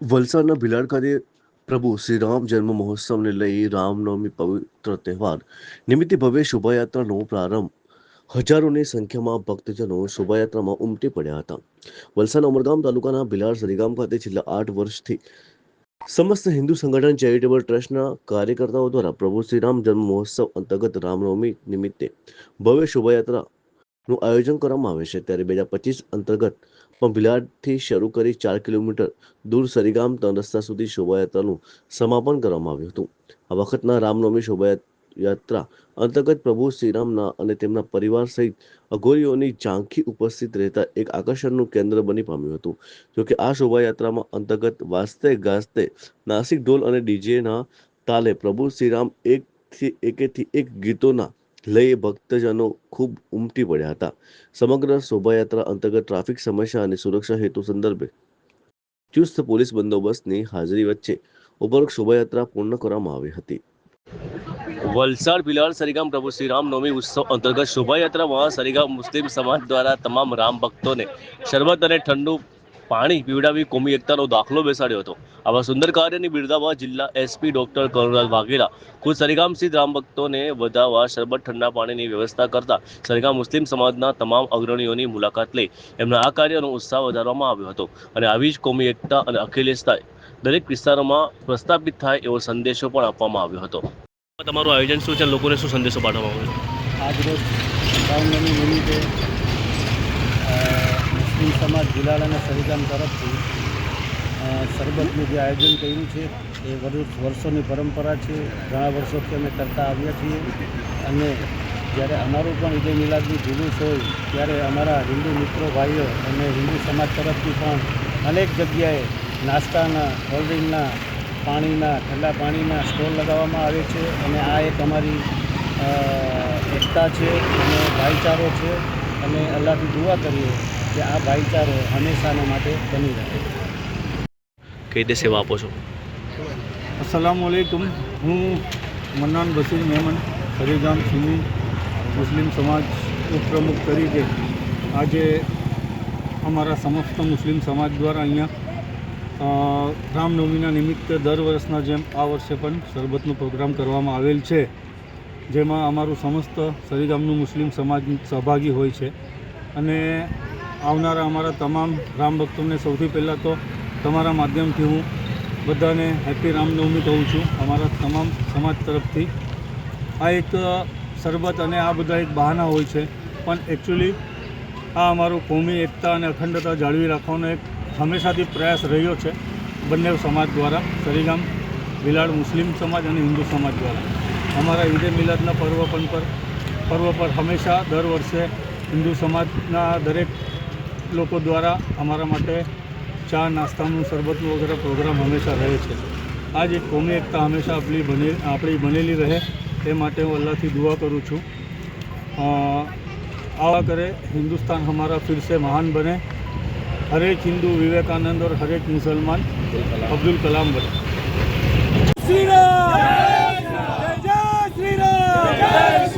વલસાડના ભિલાડ ખાતે પ્રભુ શ્રી રામ જન્મ મહોત્સવને લઈ રામનવમી પવિત્ર તહેવાર નિમિત્તે ભવ્ય શોભાયાત્રાનો પ્રારંભ. હજારોની સંખ્યામાં ભક્તજનો શોભાયાત્રામાં ઉમટી પડ્યા હતા. વલસાડ ઉમરગામ તાલુકાના ભિલાડ સરીગામ ખાતે છેલ્લા આઠ વર્ષથી સમસ્ત હિન્દુ સંગઠન ચેરિટેબલ ટ્રસ્ટના કાર્યકર્તાઓ દ્વારા પ્રભુ શ્રી રામ જન્મ મહોત્સવ અંતર્ગત રામનવમી નિમિત્તે ભવ્ય શોભાયાત્રાનું આયોજન કરવામાં આવે છે. ત્યારે બે હજાર પચીસ અંતર્ગત ભિલાડથી શરૂ કરી ચાર કિલોમીટર દૂર સરીગામ ત્રણ રસ્તા સુધી શોભાયાત્રાનું સમાપન કરવામાં આવ્યું હતું. આ વખતના રામનવમી શોભાયાત્રા અંતર્ગત પ્રભુ શ્રીરામના અને તેમના પરિવાર સહિત અઘોરીઓની ઝાંખી ઉપસ્થિત રહેતા એક આકર્ષણનું કેન્દ્ર બની પામ્યું હતું જોકે આ શોભાયાત્રામાં અંતર્ગત વાસ્તે ગાજતે નાસિક ઢોલ અને ડીજેના તાલે પ્રભુ શ્રીરામ એકથી એકેથી એક ગીતોના લઈ ભક્તજનો ખૂબ ઉમટી પડ્યા હતા. સમગ્ર શોભાયાત્રા અંતર્ગત ટ્રાફિક સમસ્યા અને સુરક્ષા હેતુ સંદર્ભે ચુસ્ત પોલીસ બંદોબસ્તની હાજરી વચ્ચે ઉપરોક્ત શોભાયાત્રા પૂર્ણ કરવામાં આવી હતી. વલસાડ ભિલાડ સરીગામ, પ્રભુ શ્રી રામનવમી ઉત્સવ અંતર્ગત શોભાયાત્રામાં સરીગામ મુસ્લિમ સમાજ દ્વારા તમામ રામ ભક્તોને શરબત અને ઠંડુ પાણી પીવડાવી કોમી એકતાનો દાખલો બેસાડ્યો હતો. આવા સુંદર કાર્યની બિરદાવવા જિલ્લા એસપી ડોક્ટર કરુણાલ વાઘેલા ખુદ સરીગામ સ્થિત રામ ભક્તોને વધાવવા શરબત ઠંડા પાણીની વ્યવસ્થા કરતા સરીગામ મુસ્લિમ સમાજના તમામ અગ્રણીઓની મુલાકાત લઈ એમના આ કાર્યનો ઉત્સાહ વધારવામાં આવ્યો હતો અને આવી જ કોમી એકતા અને અખિલેશતા દરેક વિસ્તારોમાં પ્રસ્થાપિત થાય એવો સંદેશો પણ આપવામાં આવ્યો હતો. તમારું આયોજન શું છે? લોકોને શું સંદેશો પાઠવવામાં આવ્યો આજરોજ રામનવમી નિમિત્તે મુસ્લિમ સમાજ ગુલાલ અને સરીગામ તરફથી શરબતનું જે આયોજન કર્યું છે, એ વર્ષ વર્ષોની પરંપરા છે, ઘણા વર્ષોથી અમે કરતા આવ્યા છીએ. અને જ્યારે અમારું પણ ઈદે મિલાદનું જુલુસ હોય, ત્યારે અમારા હિન્દુ મિત્રો, ભાઈઓ અને હિન્દુ સમાજ તરફથી પણ અનેક જગ્યાએ નાસ્તાના, કોલ્ડ્રિંકના, પાણીના, ઠંડા પાણીના સ્ટોલ લગાવવામાં આવે છે. અને આ એક અમારી એકતા છે અને ભાઈચારો છે. અને અલ્લાહથી દુઆ કરીએ. કે આ ભાઈચારો હંમેશાને માટે બની રહે. કઈ રીતે સેવા આપો છો? અસલામ વાલેકુમ હું મન્નાન બસીર મહેમન હરિગામ સુન્ની મુસ્લિમ સમાજ ઉપપ્રમુખ તરીકે આજે અમારા સમસ્ત મુસ્લિમ સમાજ દ્વારા અહીંયા રામનવમીના નિમિત્તે દર વર્ષના જેમ આ વર્ષે પણ શરબતનો પ્રોગ્રામ કરવામાં આવેલ છે જેમાં અમારું સમસ્ત સરીગામનું મુસ્લિમ સમાજ સહભાગી હોય છે. અને આવનારા અમારા તમામ રામ ભક્તોને સૌથી પહેલાં તો તમારા માધ્યમથી હું બધાને હેપી રામનવમી કહું છું, અમારા તમામ સમાજ તરફથી. આ એક શરબત અને આ બધા એક બહાના હોય છે, પણ એકચ્યુઅલી આ અમારું કોમી, એકતા અને અખંડતા જાળવી રાખવાનો એક હંમેશાથી પ્રયાસ રહ્યો છે, બંને સમાજ દ્વારા, સરીગામ, વિલાડ મુસ્લિમ સમાજ અને હિન્દુ સમાજ દ્વારા. અમારા ઈદે મિલાદના પર્વ પણ પર, પર્વ પર હંમેશા દર વર્ષે હિન્દુ સમાજના દરેક લોકો દ્વારા અમારા માટે ચા, નાસ્તાનું, શરબતનું વગેરે પ્રોગ્રામ હંમેશા રહે છે. આજે એક કોમી એકતા હંમેશા આપણી બને, આપણી બનેલી રહે તે માટે હું અલ્લાહથી દુઆ કરું છું. આવા કરે હિન્દુસ્તાન અમારા ફિરસે મહાન બને. હરેક હિન્દુ વિવેકાનંદ और હરેક મુસલમાન અબ્દુલ કલામ બને. શ્રી રામ! જય શ્રી રામ!